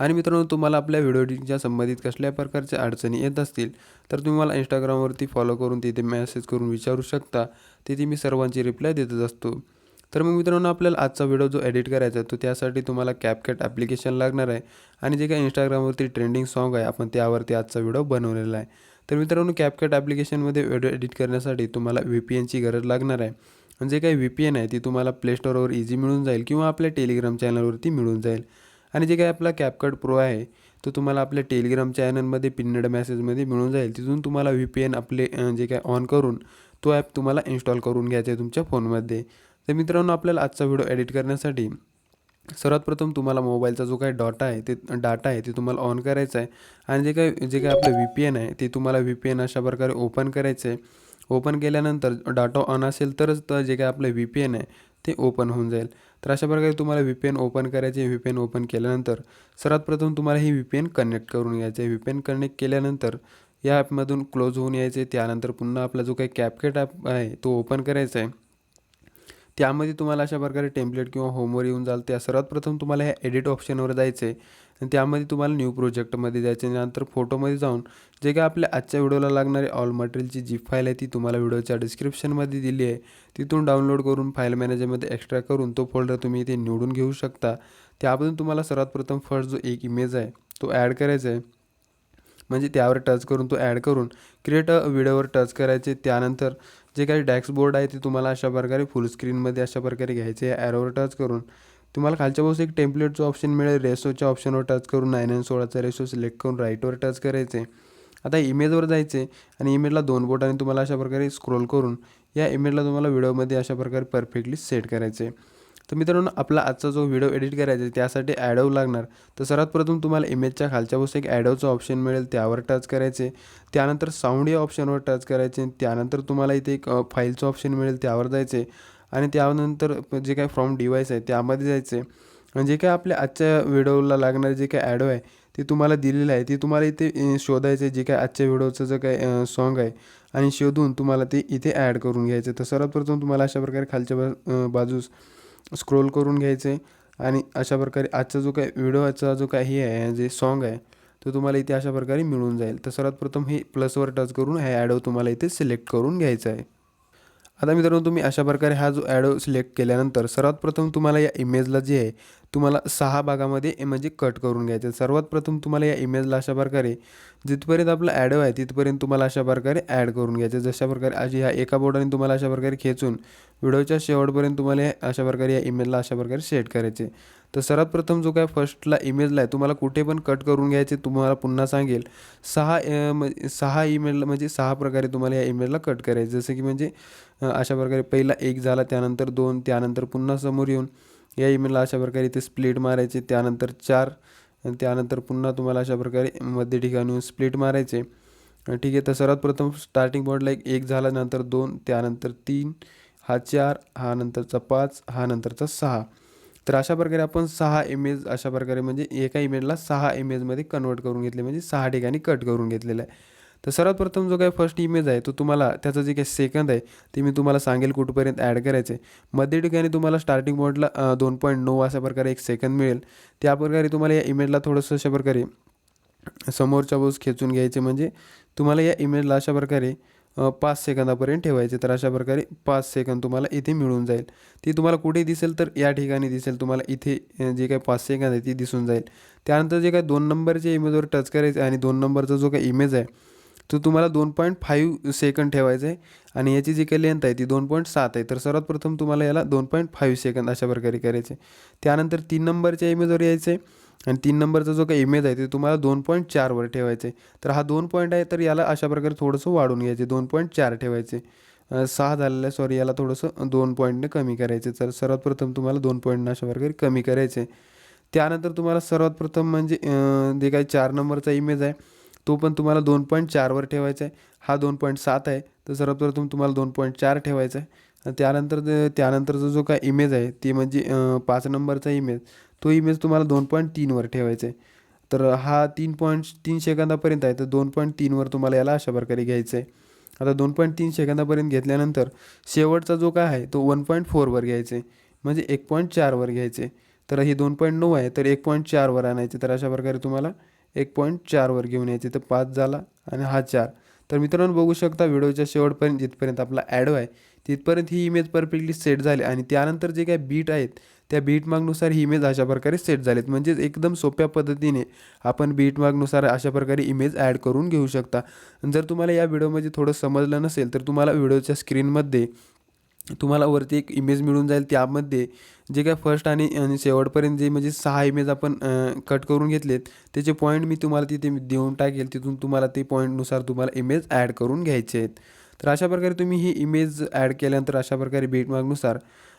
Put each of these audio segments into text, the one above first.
आणि मित्रांनो तुम्हाला आपल्या व्हिडिओ एडिटिंगच्या संबंधित कसल्या प्रकारच्या अडचणी येत असतील तर तुम्ही मला इंस्टाग्रामवरती फॉलो करून तिथे मेसेज करून विचारू शकता. तिथे मी सर्वांची रिप्लाय देतच असतो. तर मग मित्रांनो आपल्याला आजचा व्हिडिओ जो एडिट करायचा आहे तो त्यासाठी तुम्हाला कॅपकट ॲप्लिकेशन लागणार आहे. आणि जे काही इंस्टाग्रामवरती ट्रेंडिंग सॉन्ग आहे आपण त्यावरती आजचा व्हिडिओ बनवलेला आहे. तर मित्रांनो कॅपकट ॲप्लिकेशनमध्ये व्हिडिओ एडिट करण्यासाठी तुम्हाला व्ही पी एनची गरज लागणार आहे. आणि जे काही व्ही पी एन आहे ती तुम्हाला प्लेस्टोअरवर इझी मिळून जाईल किंवा आपल्या टेलिग्राम चॅनलवरती मिळून जाईल. आणि जे काही आपला कॅपकट प्रो आहे तो तुम्हाला आपल्या टेलिग्राम चॅनलमध्ये पिन्नड मेसेजमध्ये मिळून जाईल. तिथून तुम्हाला व्ही पी एन आपले जे काय ऑन करून तो ॲप तुम्हाला इन्स्टॉल करून घ्यायचा आहे तुमच्या फोनमध्ये तर मित्रांनो आपल्याला आजचा व्हिडिओ एडिट करण्यासाठी सर्वात प्रथम तुम्हाला मोबाईलचा जो काही डॉटा आहे ते डाटा आहे ते तुम्हाला ऑन करायचा आहे. आणि जे काही जे काही आपलं व्ही पी एन आहे ते तुम्हाला व्ही पी एन अशा प्रकारे ओपन करायचं आहे. ओपन केल्यानंतर डाटा ऑन असेल तरच तर जे काही आपलं व्ही पी एन आहे ते ओपन होऊन जाईल. तर अशा प्रकारे तुम्हाला व्ही पी एन ओपन करायचे व्ही पी एन ओपन केल्यानंतर सर्वात प्रथम तुम्हाला ही व्ही पी एन कनेक्ट करून घ्यायचे. आहे व्ही पी एन कनेक्ट केल्यानंतर या ॲपमधून क्लोज होऊन यायचे. त्यानंतर पुन्हा आपला जो काही कॅपकेट ॲप आहे तो ओपन करायचा आहे. त्यामध्ये तुम्हाला अशा प्रकारे टेम्पलेट किंवा होमवर येऊन जाल त्या सर्वात प्रथम तुम्हाला ह्या एडिट ऑप्शनवर जायचं आहे आणि त्यामध्ये तुम्हाला न्यू प्रोजेक्टमध्ये जायचं आहे नंतर फोटोमध्ये जाऊन जे काय आपल्या आजच्या व्हिडिओला लागणारे ऑल मटेरियलची जी फाईल आहे ती तुम्हाला व्हिडिओच्या डिस्क्रिप्शनमध्ये दिली आहे. तिथून डाउनलोड करून फाईल मॅनेजरमध्ये एक्स्ट्रा करून तो फोल्डर तुम्ही इथे निवडून घेऊ शकता. त्यामधून तुम्हाला सर्वात प्रथम फर्स्ट जो एक इमेज आहे तो ॲड करायचा आहे. म्हणजे त्यावर टच करून तो ॲड करून क्रिएट अ व्हिडिओवर टच करायचे. त्यानंतर जे काही डॅक्सबोर्ड आहे ते तुम्हाला अशा प्रकारे फुल स्क्रीनमध्ये अशा प्रकारे घ्यायचे ॲरोवर टच करून. तुम्हाला खालच्या बाजूस एक टेम्पलेटचं ऑप्शन मिळेल. रेसोच्या ऑप्शनवर टच करून नाईन अँड सोळाचा रेसो सिलेक्ट करून राईटवर टच करायचे. आता इमेजवर जायचे आणि इमेजला दोन बोटाने तुम्हाला अशा प्रकारे स्क्रोल करून या इमेजला तुम्हाला व्हिडिओमध्ये अशा प्रकारे परफेक्टली सेट करायचे. तर मित्रांनो आपला आजचा जो व्हिडिओ एडिट करायचा आहे त्यासाठी ॲडव लागणार. तर सर्वात प्रथम तुम्हाला इमेजच्या खालच्या बाजूस एक ॲडवचं ऑप्शन मिळेल त्यावर टच करायचे. त्यानंतर साऊंड या ऑप्शनवर टच करायचे. त्यानंतर तुम्हाला इथे एक फाईलचं ऑप्शन मिळेल त्यावर जायचे. आणि त्यानंतर जे काय फ्रॉम डिव्हाइस आहे त्यामध्ये जायचे. जे काय आपल्या आजच्या व्हिडिओला लागणारे जे काय ॲडो आहे ते तुम्हाला दिलेलं आहे ते तुम्हाला इथे शोधायचं आहे जे काय आजच्या व्हिडिओचं जे काय सॉन्ग आहे. आणि शोधून तुम्हाला ते इथे ॲड करून घ्यायचं. तर सर्वात प्रथम तुम्हाला अशा प्रकारे खालच्या बा बाजूस स्क्रोल करून घ्यायचे आणि अशा प्रकारे आजचा जो काय व्हिडिओचा जो काही हे आहे जे सॉन्ग आहे तो तुम्हाला इथे अशा प्रकारे मिळून जाईल. तर सर्वात प्रथम हे प्लसवर टच करून हे ॲडो तुम्हाला इथे सिलेक्ट करून घ्यायचा आहे. आता मित्रांनो तुम्ही अशा प्रकारे हा जो ॲडो सिलेक्ट केल्यानंतर सर्वात प्रथम तुम्हाला या इमेजला जे आहे तुम्हाला सहा भागामध्ये म्हणजे कट करून घ्यायचं सर्वात प्रथम तुम्हाला या इमेजला अशा प्रकारे जिथपर्यंत आपला ॲडो आहे तिथपर्यंत तुम्हाला अशा प्रकारे ॲड करून घ्यायचं जशा प्रकारे अशी ह्या एका बोर्डाने तुम्हाला अशा प्रकारे खेचून व्हिडिओच्या शेवटपर्यंत तुम्हाला अशा प्रकारे या इमेजला अशा प्रकारे सेट करायचे तर सर्वात प्रथम जो काय फर्स्टला इमेजला आहे तुम्हाला कुठे पण कट करून घ्यायचे तुम्हाला पुन्हा सांगेल. सहा सहा ईमेलला म्हणजे सहा प्रकारे तुम्हाला या इमेजला कट करायचं. जसं की म्हणजे अशा प्रकारे पहिला एक झाला त्यानंतर दोन त्यानंतर पुन्हा समोर येऊन या ईमेलला अशा प्रकारे इथे स्प्लिट मारायचे. त्यानंतर चार त्यानंतर पुन्हा तुम्हाला अशा प्रकारे मध्य ठिकाणी स्प्लिट मारायचे. ठीक आहे. तर सर्वात प्रथम स्टार्टिंग पॉईंटला एक एक झाला नंतर दोन त्यानंतर तीन हा चार हा नंतरचा पाच हा नंतरचा सहा. तर अशा प्रकारे आपण सहा इमेज अशा प्रकारे म्हणजे एका इमेजला सहा इमेजमध्ये कन्वर्ट करून घेतले म्हणजे सहा ठिकाणी कट करून घेतलेलं आहे. तर सर्वात प्रथम जो काही फर्स्ट इमेज आहे तो तुम्हाला त्याचं जे काही सेकंद आहे ते मी तुम्हाला सांगेल कुठपर्यंत ॲड करायचं आहे मध्य ठिकाणी तुम्हाला स्टार्टिंग पॉईंटला दोन पॉईंट नऊ अशा प्रकारे एक सेकंद मिळेल. त्या प्रकारे तुम्हाला या इमेजला थोडंसं अशा प्रकारे समोरच्या बाजूस खेचून घ्यायचे म्हणजे तुम्हाला या इमेजला अशा प्रकारे पाच सेकंदापर्यंत ठेवायचे. तर अशा प्रकारे पाच सेकंद तुम्हाला इथे मिळून जाईल. ती तुम्हाला कुठे दिसेल तर या ठिकाणी दिसेल. तुम्हाला इथे जे काही पाच सेकंद आहे ती दिसून जाईल. त्यानंतर जे काही दोन नंबरच्या इमेजवर टच करायचं आहे आणि दोन नंबरचा जो काही इमेज आहे तो तुम्हाला दोन पॉईंट फाईव्ह सेकंड ठेवायचा आहे आणि याची जी काही लेंथ आहे ती दोन पॉईंट सात आहे. तर सर्वात प्रथम तुम्हाला याला दोन पॉईंट फाईव्ह सेकंद अशा प्रकारे करायचे त्यानंतर तीन नंबरच्या इमेजवर यायचं आहे आणि तीन नंबरचा जो काही इमेज आहे ते तुम्हाला दोन पॉईंट चारवर ठेवायचे आहे. तर हा दोन पॉईंट आहे तर याला अशा प्रकारे थोडंसं वाढून घ्यायचे दोन पॉईंट चार ठेवायचे सहा झालेलं आहे सॉरी याला थोडंसं दोन पॉईंटने कमी करायचे तर सर्वात प्रथम तुम्हाला दोन पॉईंटने अशा प्रकारे कमी करायचे त्यानंतर तुम्हाला सर्वात प्रथम म्हणजे जे काही चार नंबरचा इमेज आहे तो पण तुम्हाला दोन पॉईंट चारवर ठेवायचा आहे. हा दोन पॉईंट सात आहे. तर सर्वप्रथम तुम्हाला दोन पॉईंट चार ठेवायचा आहे. आणि त्यानंतर त्यानंतरचा जो काय इमेज आहे ती म्हणजे पाच नंबरचा इमेज तो इमेज तुम्हाला दोन पॉईंट तीनवर ठेवायचा आहे. तर हा तीन पॉईंट तीन सेकंदापर्यंत आहे. तर दोन पॉईंट तीनवर तुम्हाला याला अशा प्रकारे घ्यायचं आहे. आता दोन पॉईंट तीन सेकंदापर्यंत घेतल्यानंतर शेवटचा जो काय आहे तो वन पॉईंट फोरवर घ्यायचे म्हणजे एक पॉईंट चारवर घ्यायचे तर हे दोन पॉईंट नऊ आहे. तर एक पॉईंट चारवर आणायचे. तर अशा प्रकारे तुम्हाला एक पॉईंट चारवर घेऊन यायचे तर पाच झाला आणि हा चार. तर मित्रांनो बघू शकता व्हिडिओच्या शेवटपर्यंत जिथपर्यंत आपला ॲडो आहे तिथपर्यंत ही इमेज परफेक्टली सेट झाली आणि त्यानंतर जे काही बीट आहेत त्या बीट मागनुसार ही इमेज अशा प्रकारे सेट झालीत. म्हणजेच एकदम सोप्या पद्धतीने आपण बीट मागनुसार अशा प्रकारे इमेज ॲड करून घेऊ शकता. जर तुम्हाला या व्हिडिओमध्ये थोडं समजलं नसेल तर तुम्हाला व्हिडिओच्या स्क्रीनमध्ये तुम्हाला वरती एक इमेज मिळून जाईल त्यामध्ये. जे काय फर्स्ट आणि शेवटपर्यंत जे म्हणजे सहा इमेज आपण कट करून घेतलेत त्याचे पॉईंट मी तुम्हाला तिथे देऊन टाकेल. तिथून तुम्हाला ते पॉईंटनुसार तुम्हाला इमेज ॲड करून घ्यायचे आहेत. तर अशा प्रकारे तुम्ही ही इमेज ॲड केल्यानंतर अशा प्रकारे बीटमार्कनुसार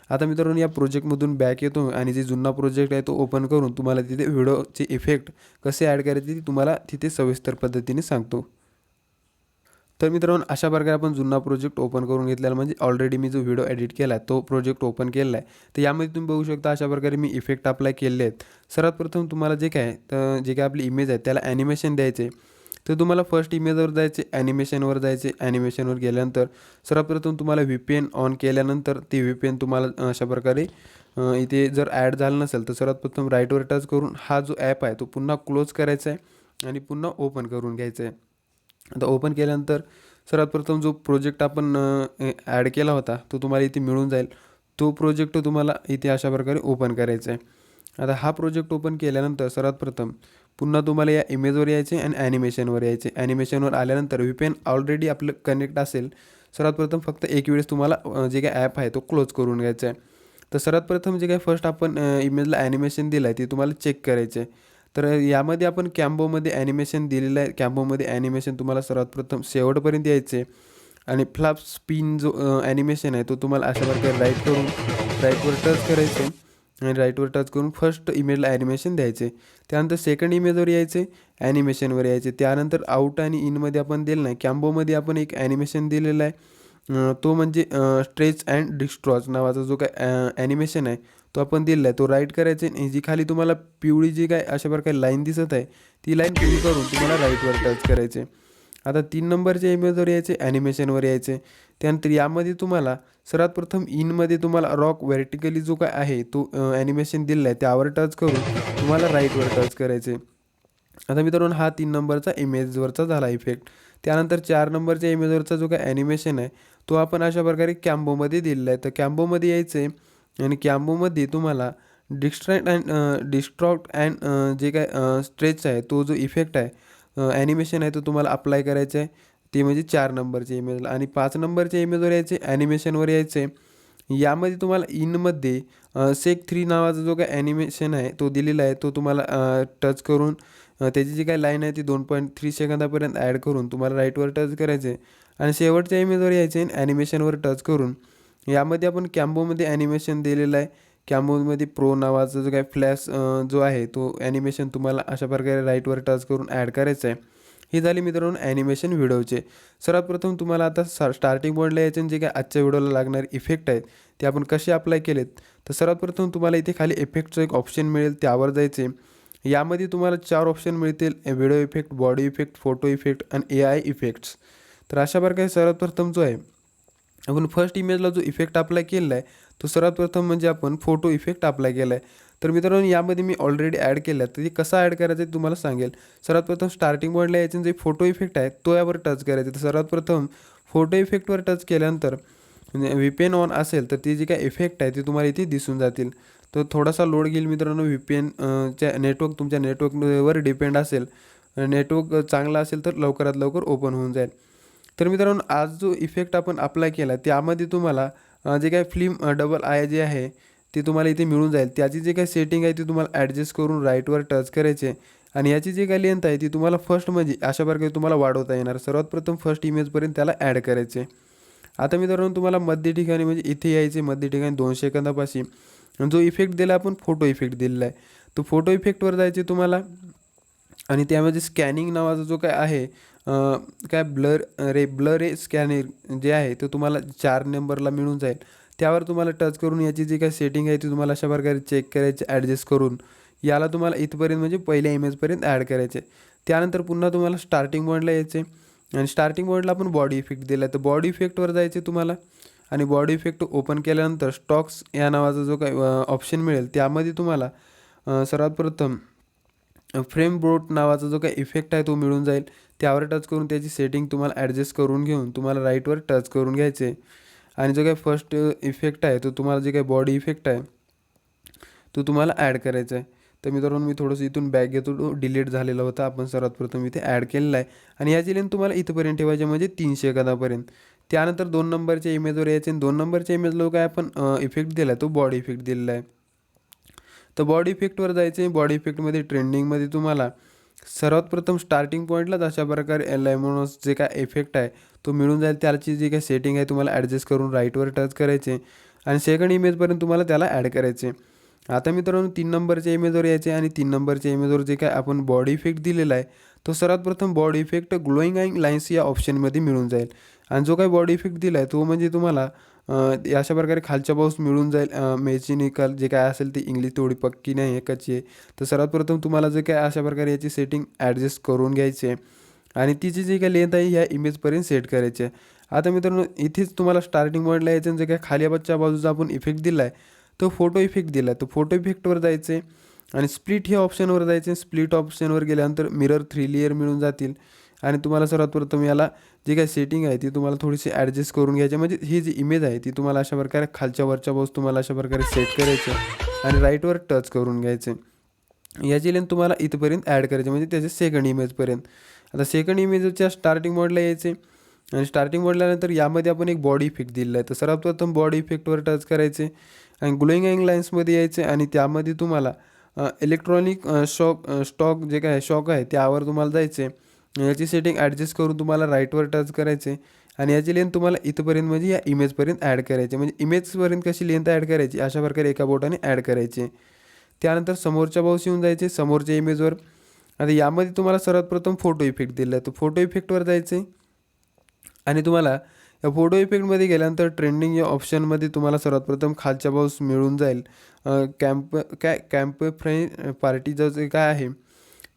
आता मित्रांनो या प्रोजेक्टमधून बॅक येतो आणि जे जुना प्रोजेक्ट आहे तो ओपन करून तुम्हाला तिथे व्हिडिओचे इफेक्ट कसे ॲड करायचे ते तुम्हाला तिथे सविस्तर पद्धतीने सांगतो. तर मित्रांनो अशा प्रकारे आपण जुना प्रोजेक्ट ओपन करून घेतलेला म्हणजे ऑलरेडी मी जो व्हिडिओ एडिट केला आहे तो प्रोजेक्ट ओपन केलेला आहे तर यामध्ये तुम्ही बघू शकता अशा प्रकारे मी इफेक्ट अप्लाय केले आहेत. सर्वात प्रथम तुम्हाला जे काय तर जे काय आपली इमेज आहे त्याला ॲनिमेशन द्यायचे तर तुम्हाला फर्स्ट इमेजवर जायचे ॲनिमेशनवर जायचे ॲनिमेशनवर गेल्यानंतर सर्वप्रथम तुम्हाला व्ही पी एन ऑन केल्यानंतर ते व्ही पी एन तुम्हाला अशा प्रकारे इथे जर ॲड झालं नसेल तर सर्वात प्रथम राईटवर टच करून हा जो ॲप आहे तो पुन्हा क्लोज करायचा आहे आणि पुन्हा ओपन करून घ्यायचा आहे आता ओपन केल्यानंतर सर्वात प्रथम जो प्रोजेक्ट आपण ॲड केला होता तो तुम्हाला इथे मिळून जाईल. तो प्रोजेक्ट तुम्हाला इथे अशा प्रकारे ओपन करायचा आहे आता हा प्रोजेक्ट ओपन केल्यानंतर सर्वात प्रथम पुन्हा तुम्हाला या इमेजवर यायचे आणि ॲनिमेशनवर यायचे ॲनिमेशनवर आल्यानंतर व्ही पेन ऑलरेडी आपलं कनेक्ट असेल सर्वात प्रथम फक्त एक वेळेस तुम्हाला जे काही ॲप आहे तो क्लोज करून घ्यायचा आहे तर सर्वात प्रथम जे काय फर्स्ट आपण इमेजला ॲनिमेशन दिलं आहे ते तुम्हाला चेक करायचे आहे तर यामध्ये आपण कॅम्बोमध्ये ॲनिमेशन दिलेलं आहे. कॅम्बोमध्ये ॲनिमेशन तुम्हाला सर्वात प्रथम शेवटपर्यंत यायचे आणि फ्लॅप स्पिन जो ॲनिमेशन आहे तो तुम्हाला अशा प्रकारे राईट करून राईटवर टच करायचे आणि राईटवर टच करून फर्स्ट इमेजला ॲनिमेशन द्यायचे त्यानंतर सेकंड इमेजवर यायचे ॲनिमेशनवर यायचे त्यानंतर आऊट आणि इनमध्ये आपण दिलं नाही. कॅम्बोमध्ये आपण एक ॲनिमेशन दिलेलं आहे. तो म्हणजे स्ट्रेच अँड डिस्ट्रॉच नावाचा जो काय ॲनिमेशन आहे तो आपण दिलेला आहे तो राईट करायचे आहे जी खाली तुम्हाला पिवळी जी काय अशा प्रकारे लाईन दिसत आहे ती लाईन पिवळी करून तुम्हाला राईटवर टच करायचे आता तीन नंबरच्या इमेजवर यायचे ॲनिमेशनवर यायचे. त्यानंतर यामध्ये तुम्हाला सर्वात प्रथम इनमध्ये तुम्हाला रॉक व्हर्टिकली जो काय आहे तो ॲनिमेशन दिलेला आहे त्यावर टच करून तुम्हाला राईटवर टच करायचे आता मित्रांनो हा तीन नंबरचा इमेजवरचा झाला इफेक्ट त्यानंतर चार नंबरच्या इमेजवरचा जो काय ॲनिमेशन आहे तो आपण अशा प्रकारे कॅम्बोमध्ये दिलेला आहे तर कॅम्बोमध्ये यायचं आहे आणि कॅम्बोमध्ये तुम्हाला डिस्ट्रॅक्ट अँड डिस्ट्रॉक्ट अँड जे काय स्ट्रेच आहे तो जो इफेक्ट आहे ॲनिमेशन आहे तो तुम्हाला अप्लाय करायचं आहे. ते म्हणजे चार नंबरच्या इमेजला आणि पाच नंबरच्या इमेजवर यायचे ॲनिमेशनवर यायचे. यामध्ये तुम्हाला इनमध्ये सेक थ्री नावाचा जो काय ॲनिमेशन आहे तो दिलेला आहे तो तुम्हाला टच करून त्याची जी काही लाईन आहे ती दोन पॉईंट थ्री सेकंदापर्यंत ॲड करून तुम्हाला राईटवर टच करायचे. आणि शेवटच्या इमेजवर यायचे ॲनिमेशनवर टच करून यामध्ये आपण कॅम्बोमध्ये ॲनिमेशन दिलेलं आहे. कॅम्बोमध्ये प्रो नावाचा जो काय फ्लॅश जो आहे तो ॲनिमेशन तुम्हाला अशा प्रकारे राईटवर टच करून ॲड करायचं आहे. हे झाली मित्रांनो ॲनिमेशन व्हिडिओचे सर्वात प्रथम तुम्हाला आता सा स्टार्टिंग पॉईंटला याचे आणि जे काय आजच्या व्हिडिओला लागणारे इफेक्ट आहेत ते आपण कसे अप्लाय केलेत? तर सर्वात प्रथम तुम्हाला इथे खाली इफेक्टचं एक ऑप्शन मिळेल त्यावर जायचे यामध्ये तुम्हाला चार ऑप्शन मिळतील video effect body effect photo effect आणि ए आय इफेक्ट्स तर अशा प्रकारे सर्वात प्रथम जो आहे आपण फर्स्ट इमेजला जो इफेक्ट अप्लाय केलेला आहे तो सर्वात प्रथम म्हणजे आपण फोटो इफेक्ट अप्लाय केला आहे तर मित्रांनो यामध्ये मी ऑलरेडी ॲड केला आहे तर ते कसा ॲड करायचं आहे तुम्हाला सांगेल. सर्वात प्रथम स्टार्टिंग पॉईंटला याचे जे फोटो इफेक्ट आहे तो यावर टच करायचा तर सर्वात प्रथम फोटो इफेक्टवर टच केल्यानंतर म्हणजे पी ऑन असेल तर ती जी काय इफेक्ट आहे ती तुम्हाला इथे दिसून जातील. तर थोडासा लोड घेईल मित्रांनो व्ही च्या नेटवर्क तुमच्या नेटवर्कवर डिपेंड असेल. नेटवर्क चांगला असेल तर लवकरात लवकर ओपन होऊन जाईल. तर मित्रांनो आज जो इफेक्ट आपण अप्लाय केला त्यामध्ये तुम्हाला जे काय फिल्म डबल आय जे आहे ते तुम्हाला इथे मिळून जाईल. त्याची जे काही सेटिंग आहे ती तुम्हाला ॲडजस्ट करून राईटवर टच करायचे आणि याची जी काही लेंथ आहे ती तुम्हाला फर्स्ट म्हणजे अशा प्रकारे तुम्हाला वाढवता येणार. सर्वात प्रथम फर्स्ट इमेजपर्यंत त्याला ॲड करायचे आता मित्रांनो तुम्हाला मध्य ठिकाणी म्हणजे इथे यायचे मध्य ठिकाणी दोन सेकंदापाशी. आणि जो इफेक्ट दिला आपण फोटो इफेक्ट दिलेला आहे. तो फोटो इफेक्टवर जायचे तुम्हाला आणि त्यामध्ये स्कॅनिंग नावाचा जो काय आहे काय ब्लर रे ब्लर स्कॅनर जे आहे ते तुम्हाला चार नंबरला मिळून जाईल. त्यावर तुम्हाला टच करून याची जी काही सेटिंग आहे ती तुम्हाला अशा प्रकारे चेक करायची ॲडजस्ट करून. याला तुम्हाला इथपर्यंत म्हणजे पहिल्या इमेजपर्यंत ॲड करायचे. त्यानंतर पुन्हा तुम्हाला स्टार्टिंग पॉईंटला यायचे. आणि स्टार्टिंग पॉईंटला आपण बॉडी इफेक्ट दिला. आहे तर बॉडी इफेक्टवर जायचे तुम्हाला. आणि बॉडी इफेक्ट ओपन केल्यानंतर स्टॉक्स या नावाचा जो काही ऑप्शन मिळेल त्यामध्ये तुम्हाला सर्वात प्रथम फ्रेम बोट नावाचा जो काही इफेक्ट आहे तो मिळून जाईल. त्यावर टच करून त्याची सेटिंग तुम्हाला ॲडजस्ट करून घेऊन तुम्हाला राईटवर टच करून घ्यायचे. आणि जो काही फर्स्ट इफेक्ट आहे तो तुम्हाला जे काही बॉडी इफेक्ट आहे तो तुम्हाला ॲड करायचा आहे. तर मित्रांनो मी थोडंसं इथून बॅग घेतो. तो डिलीट झालेला होता. आपण सर्वात प्रथम इथे ॲड केलेला आहे. आणि याची लेन तुम्हाला इथपर्यंत ठेवायची म्हणजे तीनशे एखादापर्यंत त्यानंतर दोन नंबरच्या इमेजवर यायचे. आणि दोन नंबरच्या इमेजला काय आपण इफेक्ट दिला आहे तो बॉडी इफेक्ट दिलेला आहे. तर बॉडी इफेक्टवर जायचे बॉडी इफेक्टमध्ये ट्रेंडिंगमध्ये तुम्हाला सर्वात प्रथम स्टार्टिंग पॉईंटलाच अशा प्रकारे लेमोनोस जे काय इफेक्ट आहे तो मिळून जाईल. त्याची जी काही सेटिंग आहे तुम्हाला ॲडजस्ट करून राईटवर टच करायचे आणि सेकंड इमेजपर्यंत तुम्हाला त्याला ॲड करायचे आता मित्रांनो तीन नंबरच्या इमेजवर यायचे आणि तीन नंबरच्या इमेजवर जे काय आपण बॉडी इफेक्ट दिलेला आहे तो सर्वात प्रथम body effect glowing and lines या ऑप्शनमध्ये मिळून जाईल. आणि जो काही बॉडी इफेक्ट दिला आहे तो म्हणजे तुम्हाला अशा प्रकारे खालच्या पाऊस मिळून जाईल. मेचिनिकल जे काय असेल ती इंग्लिश थोडी पक्की नाही आहे कच्ची आहे. तर सर्वात प्रथम तुम्हाला जे काय अशा प्रकारे याची सेटिंग ॲडजस्ट करून घ्यायची आहे. आणि तिची जी काही लेंथ आहे ह्या इमेजपर्यंत सेट करायची आहे. आता मित्रांनो इथेच तुम्हाला स्टार्टिंग पॉईंटला यायचं जे काय खाली बच्च्या बाजूचा आपण इफेक्ट दिला आहे तो फोटो इफेक्ट दिला आहे तो फोटो इफेक्टवर जायचे आणि स्प्लिट ह्या ऑप्शनवर जायचे स्प्लिट ऑप्शनवर गेल्यानंतर मिरर थ्री लेअर मिळून जातील. आणि तुम्हाला सर्वात प्रथम याला जी काही सेटिंग आहे ती तुम्हाला थोडीशी ॲडजस्ट करून घ्यायची म्हणजे ही जी इमेज आहे ती तुम्हाला अशा प्रकारे खालच्या वरच्या बॉस तुम्हाला अशा प्रकारे सेट करायचे आणि राईटवर टच करून घ्यायचे. याची लेन तुम्हाला इथपर्यंत ॲड करायची म्हणजे त्याचे सेकंड इमेजपर्यंत आता सेकंड इमेजच्या स्टार्टिंग मोडला यायचे. आणि स्टार्टिंग मोडल्यानंतर यामध्ये आपण एक बॉडी इफेक्ट दिलेला आहे. तर सर्वात प्रथम बॉडी इफेक्टवर टच करायचे. आणि ग्लोईंग अँग लाईन्समध्ये यायचे. आणि त्यामध्ये तुम्हाला इलेक्ट्रॉनिक शॉक स्टॉक जे काय शॉक आहे त्यावर तुम्हाला जायचे. याची सेटिंग ॲडजस्ट करून तुम्हाला राईटवर टच करायचे आणि याची लेंथ तुम्हाला इथपर्यंत म्हणजे या इमेजपर्यंत ॲड करायची म्हणजे इमेजपर्यंत कशी लेंथ ॲड करायची? अशा प्रकारे एका बोटाने ॲड करायची त्यानंतर समोरच्या बाऊस येऊन जायचे समोरच्या इमेजवर आता यामध्ये तुम्हाला सर्वात प्रथम फोटो इफेक्ट दिला आहे. तर फोटो इफेक्टवर जायचे आणि तुम्हाला या फोटो इफेक्टमध्ये गेल्यानंतर ट्रेंडिंग या ऑप्शनमध्ये तुम्हाला सर्वात प्रथम खालच्या बाऊस मिळून जाईल. कॅम्प काय कॅम्प फ्रे पार्टी जे काय आहे?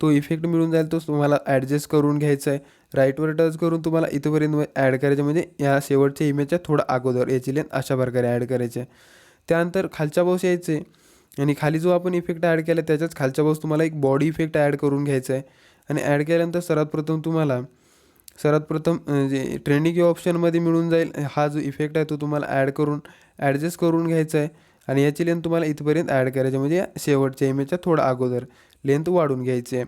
तो इफेक्ट मिळून जाईल तो तुम्हाला ॲडजस्ट करून घ्यायचा आहे राईटवर टच करून तुम्हाला इथपर्यंत ॲड करायचं. म्हणजे या शेवटच्या इमेजच्या थोडं अगोदर याची लेन अशा प्रकारे ॲड करायचे. आहे त्यानंतर खालच्या बाऊस यायचे आणि खाली जो आपण इफेक्ट ॲड केला त्याच्याच खालच्या बाऊस तुम्हाला एक बॉडी इफेक्ट ॲड करून घ्यायचा आहे आणि ॲड केल्यानंतर सर्वात प्रथम तुम्हाला सर्वात प्रथम जे ट्रेंडिंग या ऑप्शनमध्ये मिळून जाईल हा जो इफेक्ट आहे तो तुम्हाला ॲड करून ॲडजस्ट करून घ्यायचा आहे आणि याची लेन तुम्हाला इथपर्यंत ॲड करायची. आहे, म्हणजे शेवटच्या इमेजच्या थोडं अगोदर. लेंथ वाढून घ्यायची. आहे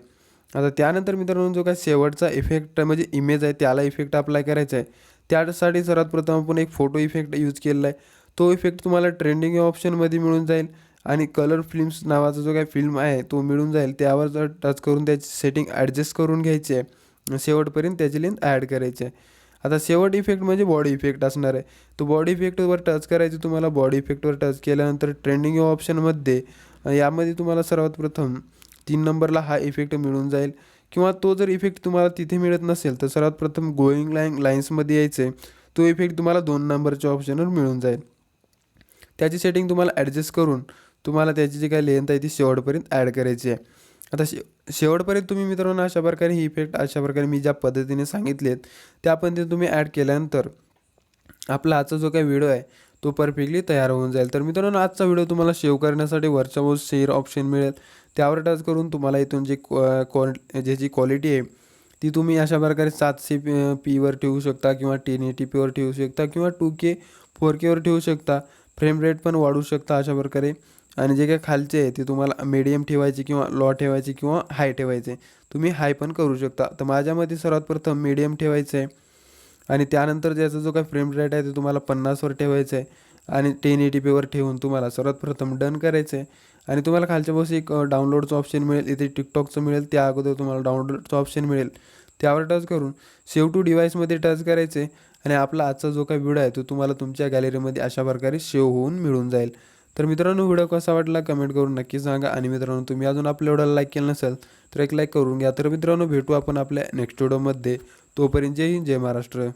आता त्यानंतर मित्रांनो जो काय शेवटचा इफेक्ट म्हणजे इमेज आहे त्याला इफेक्ट अप्लाय करायचा आहे. त्यासाठी सर्वात प्रथम आपण एक फोटो इफेक्ट यूज केलेला आहे. तो इफेक्ट तुम्हाला ट्रेंडिंग ऑप्शनमध्ये मिळून जाईल आणि कलर फिल्म्स नावाचा जो काही फिल्म आहे तो मिळून जाईल. त्यावर जर टच करून त्याची सेटिंग ॲडजस्ट करून घ्यायची आहे शेवटपर्यंत त्याची लेंथ ॲड करायची आहे. आता शेवट इफेक्ट म्हणजे बॉडी इफेक्ट असणार आहे. तो बॉडी इफेक्टवर टच करायचं तुम्हाला बॉडी इफेक्टवर टच केल्यानंतर ट्रेंडिंग ऑप्शनमध्ये यामध्ये तुम्हाला सर्वात प्रथम तीन नंबरला हा इफेक्ट मिळून जाईल. किंवा तो जर इफेक्ट तुम्हाला तिथे मिळत नसेल तर सर्वात प्रथम गोईंग लाईन लाईन्समध्ये यायचं. आहे तो इफेक्ट तुम्हाला दोन नंबरच्या ऑप्शनवर मिळून जाईल. त्याची सेटिंग तुम्हाला ॲडजस्ट करून तुम्हाला त्याची जी काही लेंथ आहे ती शेवटपर्यंत ॲड करायची आहे. आता शे शेवटपर्यंत तुम्ही मित्रांनो अशा प्रकारे ही इफेक्ट अशा प्रकारे मी ज्या पद्धतीने सांगितलेत त्या पद्धतीने तुम्ही ॲड केल्यानंतर आपला आजचा जो काही व्हिडिओ आहे तो परफेक्टली तयार होऊन जाईल. तर मित्रांनो आजचा व्हिडिओ तुम्हाला सेव्ह करण्यासाठी वरच्या वर शेअर ऑप्शन मिळेल. त्यावर टच करून तुम्हाला इथून जी क्वा ज्याची क्वालिटी आहे ती तुम्ही अशा प्रकारे सातशे पी पीवर ठेवू शकता किंवा टेन एटी पीवर ठेवू शकता किंवा टू के फोर केवर ठेवू शकता. फ्रेम रेट पण वाढू शकता अशा प्रकारे. आणि जे काही खालचे आहे ते तुम्हाला मीडियम ठेवायचे किंवा लॉ ठेवायचे किंवा हाय ठेवायचे. तुम्ही हाय पण करू शकता. तर माझ्यामध्ये सर्वात प्रथम मीडियम ठेवायचं आहे आणि त्यानंतर ज्याचा जो काही फ्रेम रेट आहे ते तुम्हाला पन्नासवर ठेवायचं आहे आणि टेन एटी पीवर ठेवून तुम्हाला सर्वात प्रथम डन करायचं आहे आणि तुम्हाला खालच्या बस एक डाउनलोडचं ऑप्शन मिळेल. इथे टिकटॉकचं मिळेल. त्या अगोदर तुम्हाला डाउनलोडचं ऑप्शन मिळेल. त्यावर टच करून सेव्ह टू डिव्हाइसमध्ये टच करायचे आणि आपला आजचा जो काही व्हिडिओ आहे तो तुम्हाला तुमच्या गॅलरीमध्ये अशा प्रकारे सेव्ह होऊन मिळून जाईल. तर मित्रांनो व्हिडिओ कसा वाटला कमेंट करून नक्की सांगा. आणि मित्रांनो तुम्ही अजून आपल्या व्हिडिओला लाईक केलं नसेल तर एक लाईक करून घ्या. तर मित्रांनो भेटू आपण आपल्या नेक्स्ट व्हिडिओमध्ये तोपर्यंत जय हिंद जय महाराष्ट्र.